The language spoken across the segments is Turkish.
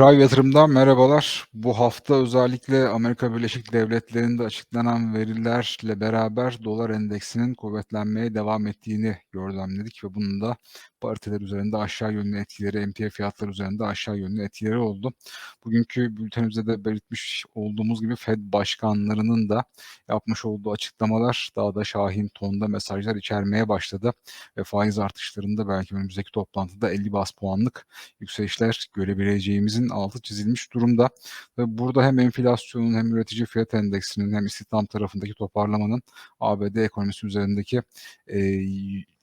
Drive Yatırım'dan merhabalar. Bu hafta özellikle Amerika Birleşik Devletleri'nde açıklanan verilerle beraber dolar endeksinin kuvvetlenmeye devam ettiğini gözlemledik ve bunun da pariteler üzerinde aşağı yönlü etkileri, emtia fiyatlar üzerinde aşağı yönlü etkileri oldu. Bugünkü bültenimizde de belirtmiş olduğumuz gibi Fed başkanlarının da yapmış olduğu açıklamalar daha da şahin tonda mesajlar içermeye başladı ve faiz artışlarında belki önümüzdeki toplantıda 50 bas puanlık yükselişler görebileceğimizin altı çizilmiş durumda. Ve burada hem enflasyonun hem üretici fiyat endeksinin hem istihdam tarafındaki toparlamanın ABD ekonomisi üzerindeki e,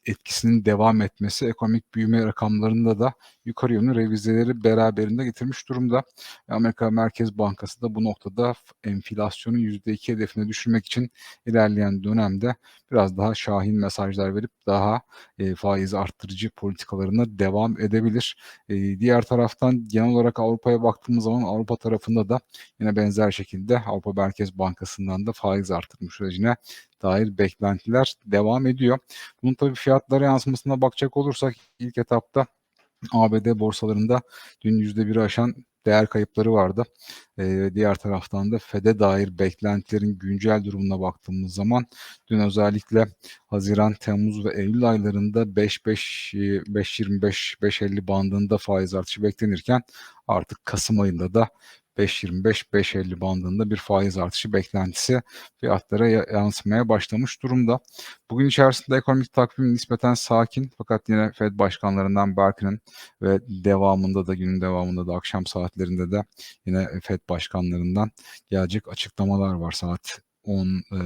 etkisinin devam etmesi ekonomik büyüme rakamlarında da yukarı yönlü revizeleri beraberinde getirmiş durumda. Amerika Merkez Bankası da bu noktada enflasyonu %2 hedefine düşürmek için ilerleyen dönemde biraz daha şahin mesajlar verip daha e, faiz arttırıcı politikalarına devam edebilir. E, diğer taraftan genel olarak Avrupa'ya baktığımız zaman Avrupa tarafında da yine benzer şekilde Avrupa Merkez Bankası'ndan da faiz artırma sürecine dair beklentiler devam ediyor. Bunun tabii fiyatlara yansımasına bakacak olursak ilk etapta ABD borsalarında dün %1'i aşan değer kayıpları vardı. Ee, diğer taraftan da FED'e dair beklentilerin güncel durumuna baktığımız zaman dün özellikle Haziran, Temmuz ve Eylül aylarında 5-5, 5.25-5.50 bandında faiz artışı beklenirken artık Kasım ayında da 5.25-5.50 bandında bir faiz artışı beklentisi fiyatlara yansımaya başlamış durumda. Bugün içerisinde ekonomik takvim nispeten sakin fakat yine Fed başkanlarından Berkin'in ve devamında da günün devamında da akşam saatlerinde de yine Fed başkanlarından gelecek açıklamalar var saat 10 e,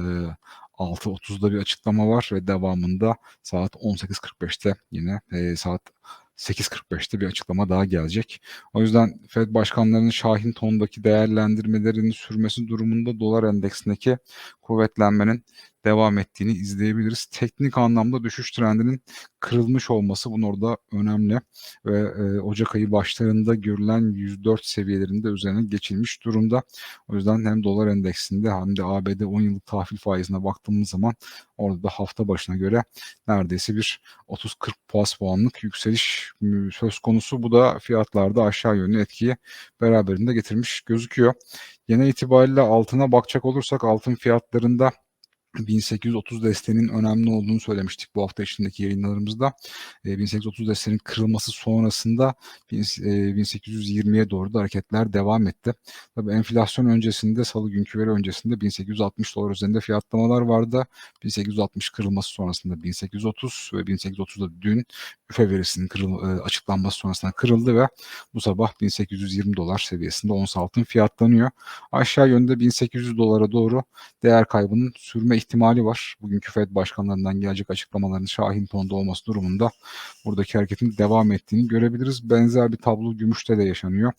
6.30'da bir açıklama var ve devamında saat 18.45'te yine e, saat 8.45'te bir açıklama daha gelecek. O yüzden Fed başkanlarının şahin tondaki değerlendirmelerini sürmesi durumunda dolar endeksindeki kuvvetlenmenin devam ettiğini izleyebiliriz. Teknik anlamda düşüş trendinin kırılmış olması bunun orada önemli ve e, Ocak ayı başlarında görülen 104 seviyelerinde üzerine geçilmiş durumda. O yüzden hem dolar endeksinde hem de ABD 10 yıllık tahvil faizine baktığımız zaman orada da hafta başına göre neredeyse bir 30-40 bas puanlık yükseliş söz konusu. Bu da fiyatlarda aşağı yönlü etkiyi beraberinde getirmiş gözüküyor. Genel itibariyle altına bakacak olursak altın fiyatlarında 1830 desteğinin önemli olduğunu söylemiştik bu hafta içindeki yayınlarımızda. E, 1830 desteğinin kırılması sonrasında 1820'ye doğru da hareketler devam etti. Tabii enflasyon öncesinde salı günkü veri öncesinde 1860 dolar üzerinde fiyatlamalar vardı. 1860 kırılması sonrasında 1830 ve 1830'da dün üfe verisinin kırıl, e, açıklanması sonrasında kırıldı ve bu sabah 1820 dolar seviyesinde ons altın fiyatlanıyor. Aşağı yönde 1800 dolara doğru değer kaybının sürme ihtimali var. Bugünkü Fed başkanlarından gelecek açıklamaların şahin tonda olması durumunda buradaki hareketin devam ettiğini görebiliriz. Benzer bir tablo gümüşte de yaşanıyor.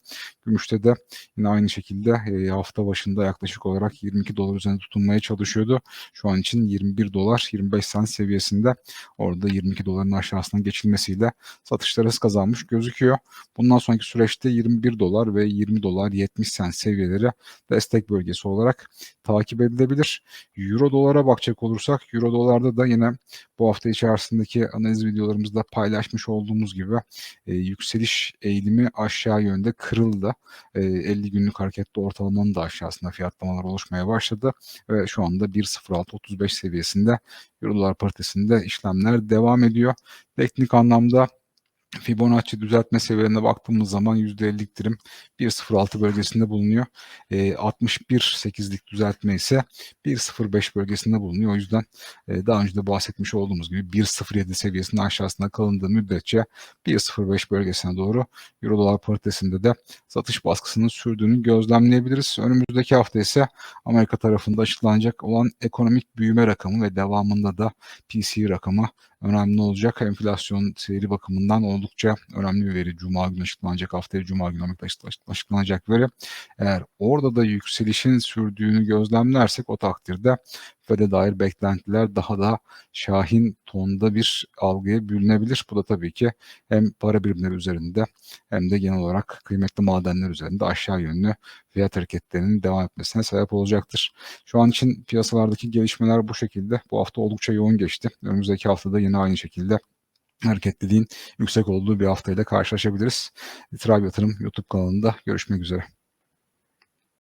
Gümüşte de yine aynı şekilde e, hafta başında yaklaşık olarak 22 dolar üzerinde tutunmaya çalışıyordu. Şu an için 21 dolar 25 sent seviyesinde orada 22 doların aşağısına geçilmesiyle satışlar hız kazanmış gözüküyor. Bundan sonraki süreçte 21 dolar ve 20 dolar 70 sent seviyeleri destek bölgesi olarak takip edilebilir. Euro dolara bakacak olursak Euro dolarda da yine bu hafta içerisindeki analiz videolarımızda paylaşmış olduğumuz gibi e, yükseliş eğilimi aşağı yönde kırıldı. E, 50 günlük hareketli ortalamanın da aşağısında fiyatlamalar oluşmaya başladı ve şu anda 1.0635 seviyesinde Euro dolar paritesinde işlemler devam ediyor. Teknik anlamda Fibonacci düzeltme seviyelerine baktığımız zaman %50'lik dirim 1.06 bölgesinde bulunuyor. E, 61.8'lik düzeltme ise 1.05 bölgesinde bulunuyor. O yüzden e, daha önce de bahsetmiş olduğumuz gibi 1.07 seviyesinin aşağısında kalındığı müddetçe 1.05 bölgesine doğru Euro dolar paritesinde de satış baskısının sürdüğünü gözlemleyebiliriz. Önümüzdeki hafta ise Amerika tarafında açıklanacak olan ekonomik büyüme rakamı ve devamında da PCE rakamı önemli olacak. Enflasyon seyri bakımından oldukça önemli bir veri. Cuma günü açıklanacak, haftaya Cuma günü açıklanacak veri. Eğer orada da yükselişin sürdüğünü gözlemlersek o takdirde FED'e dair beklentiler daha da şahin tonda bir algıya bürünebilir. Bu da tabii ki hem para birimleri üzerinde hem de genel olarak kıymetli madenler üzerinde aşağı yönlü fiyat hareketlerinin devam etmesine sebep olacaktır. Şu an için piyasalardaki gelişmeler bu şekilde. Bu hafta oldukça yoğun geçti. Önümüzdeki haftada yine aynı şekilde hareketliliğin yüksek olduğu bir haftayla karşılaşabiliriz. Tribe Yatırım YouTube kanalında görüşmek üzere.